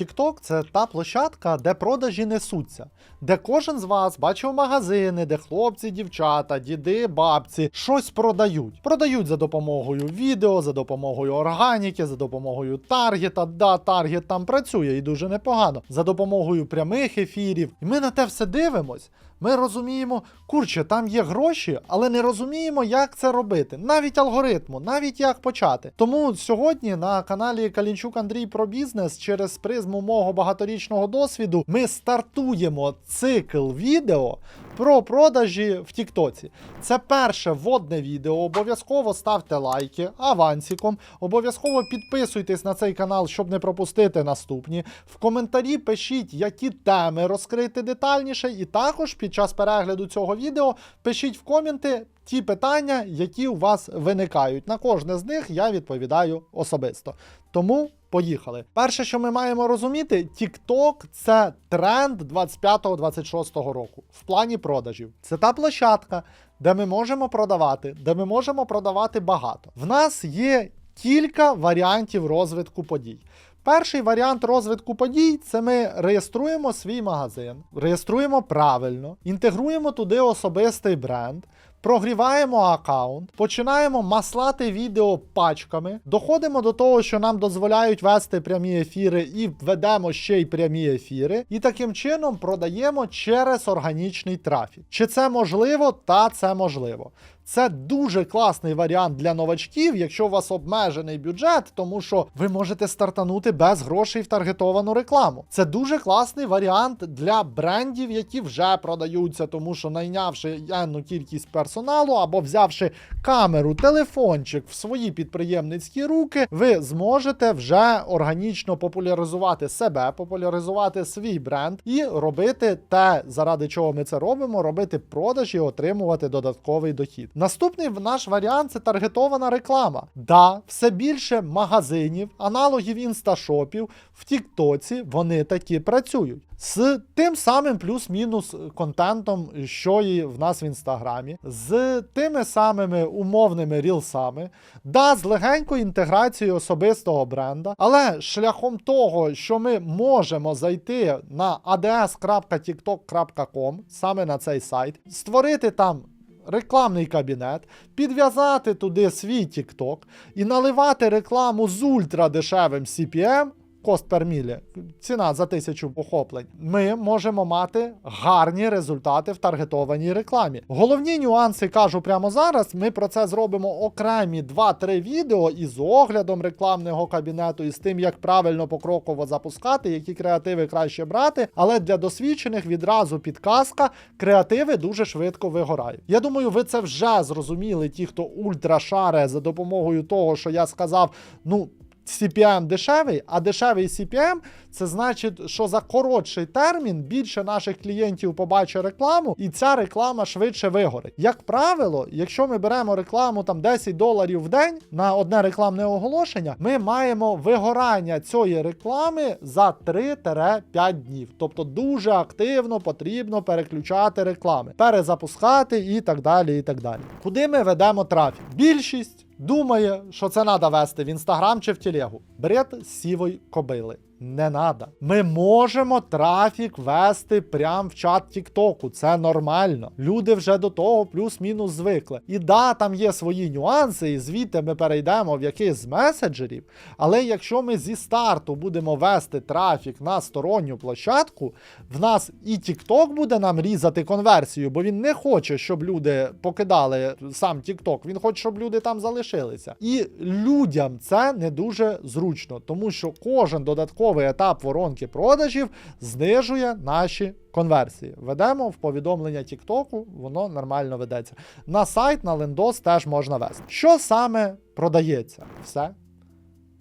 TikTok – це та площадка, де продажі несуться, де кожен з вас бачив магазини, де хлопці, дівчата, діди, бабці щось продають. Продають за допомогою відео, за допомогою органіки, за допомогою таргета. Да, таргет там працює і дуже непогано. За допомогою прямих ефірів. І ми на те все дивимось. Ми розуміємо, курче, там є гроші, але не розуміємо, як це робити. Навіть алгоритму, навіть як почати. Тому сьогодні на каналі Калінчук Андрій про бізнес через призму мого багаторічного досвіду ми стартуємо цикл відео про продажі в Тіктоці. Це перше вводне відео. Обов'язково ставте лайки авансіком. Обов'язково підписуйтесь на цей канал, щоб не пропустити наступні. В коментарі пишіть, які теми розкрити детальніше, і також під час перегляду цього відео пишіть в коменти ті питання, які у вас виникають. На кожне з них я відповідаю особисто. Тому поїхали. Перше, що ми маємо розуміти, TikTok – це тренд 25-26 року в плані продажів. Це та площадка, де ми можемо продавати, де ми можемо продавати багато. В нас є кілька варіантів розвитку подій. Перший варіант розвитку подій це ми реєструємо свій магазин, реєструємо правильно, інтегруємо туди особистий бренд. Прогріваємо аккаунт, починаємо маслати відео пачками, доходимо до того, що нам дозволяють вести прямі ефіри, і ведемо ще й прямі ефіри, і таким чином продаємо через органічний трафік. Чи це можливо? Та це можливо. Це дуже класний варіант для новачків, якщо у вас обмежений бюджет, тому що ви можете стартанути без грошей в таргетовану рекламу. Це дуже класний варіант для брендів, які вже продаються, тому що найнявши енну кількість персоналу або взявши камеру, телефончик в свої підприємницькі руки, ви зможете вже органічно популяризувати себе, популяризувати свій бренд і робити те, заради чого ми це робимо, робити продажі, отримувати додатковий дохід. Наступний наш варіант це таргетована реклама. Да, все більше магазинів, аналогів інсташопів в Тіктоці вони такі працюють. З тим самим плюс-мінус контентом, що і в нас в інстаграмі, з тими самими умовними рілсами, да, з легенькою інтеграцією особистого бренда, але шляхом того, що ми можемо зайти на ads.tiktok.com, саме на цей сайт, створити там рекламний кабінет, підв'язати туди свій TikTok і наливати рекламу з ультрадешевим CPM, кост per мілі, ціна за тисячу охоплень, ми можемо мати гарні результати в таргетованій рекламі. Головні нюанси кажу прямо зараз. Ми про це зробимо окремі 2-3 відео із оглядом рекламного кабінету, і з тим, як правильно покроково запускати, які креативи краще брати. Але для досвідчених відразу підказка, креативи дуже швидко вигорають. Я думаю, ви це вже зрозуміли, ті, хто ультра шаре за допомогою того, що я сказав, ну. CPM дешевий, а дешевий CPM це значить, що за коротший термін більше наших клієнтів побачить рекламу, і ця реклама швидше вигорить. Як правило, якщо ми беремо рекламу там 10 доларів в день на одне рекламне оголошення, ми маємо вигорання цієї реклами за 3-5 днів. Тобто дуже активно потрібно переключати реклами, перезапускати і так далі. і так далі. Куди ми ведемо трафік? Більшість думає, що це треба вести в інстаграм чи в телегу. Бред сівої кобили. Не надо. Ми можемо трафік вести прямо в чат Тіктоку. Це нормально. Люди вже до того плюс-мінус звикли. І да, там є свої нюанси, і звідти ми перейдемо в якийсь з меседжерів. Але якщо ми зі старту будемо вести трафік на сторонню площадку, в нас і TikTok буде нам різати конверсію, бо він не хоче, щоб люди покидали сам TikTok, Він хоче, щоб люди там залишилися. І людям це не дуже зручно, тому що кожен додатковий етап воронки продажів знижує наші конверсії. Ведемо в повідомлення TikTok, воно нормально ведеться. На сайт, на лендос теж можна вести. Що саме продається? Все.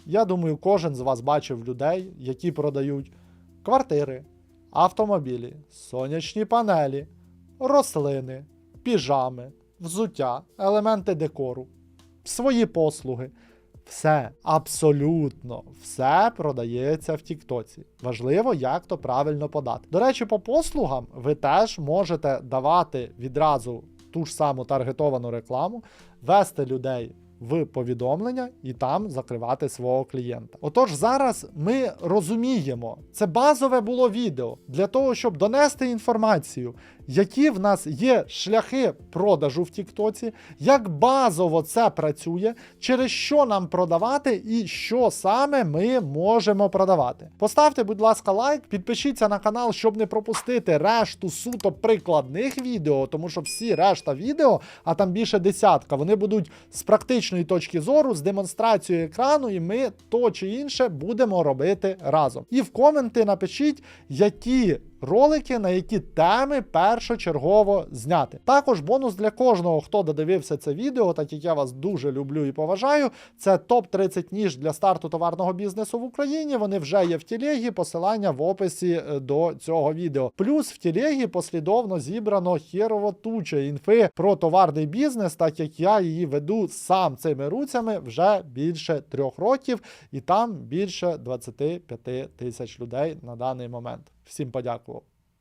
Я думаю, кожен з вас бачив людей, які продають квартири, автомобілі, сонячні панелі, рослини, піжами, взуття, елементи декору, свої послуги. Все, абсолютно все продається в Тіктоці. Важливо, як то правильно подати. До речі, по послугам ви теж можете давати відразу ту ж саму таргетовану рекламу, вести людей в повідомлення і там закривати свого клієнта. Отож, зараз ми розуміємо, це базове було відео для того, щоб донести інформацію, які в нас є шляхи продажу в Тіктоці, як базово це працює, через що нам продавати і що саме ми можемо продавати. Поставте, будь ласка, лайк, підпишіться на канал, щоб не пропустити решту суто прикладних відео, тому що всі решта відео, а там більше десятка, вони будуть з практичної точки зору, з демонстрацією екрану, і ми то чи інше будемо робити разом. І в коменти напишіть, які ролики, на які теми першочергово зняти. Також бонус для кожного, хто додивився це відео, так як я вас дуже люблю і поважаю. Це топ 30 ніж для старту товарного бізнесу в Україні. Вони вже є в тілегі, посилання в описі е, до цього відео. Плюс в тілегі послідовно зібрано херово туча інфи про товарний бізнес, так як я її веду сам цими руцями вже більше трьох років, і там більше 25 тисяч людей на даний момент. Всім подякував.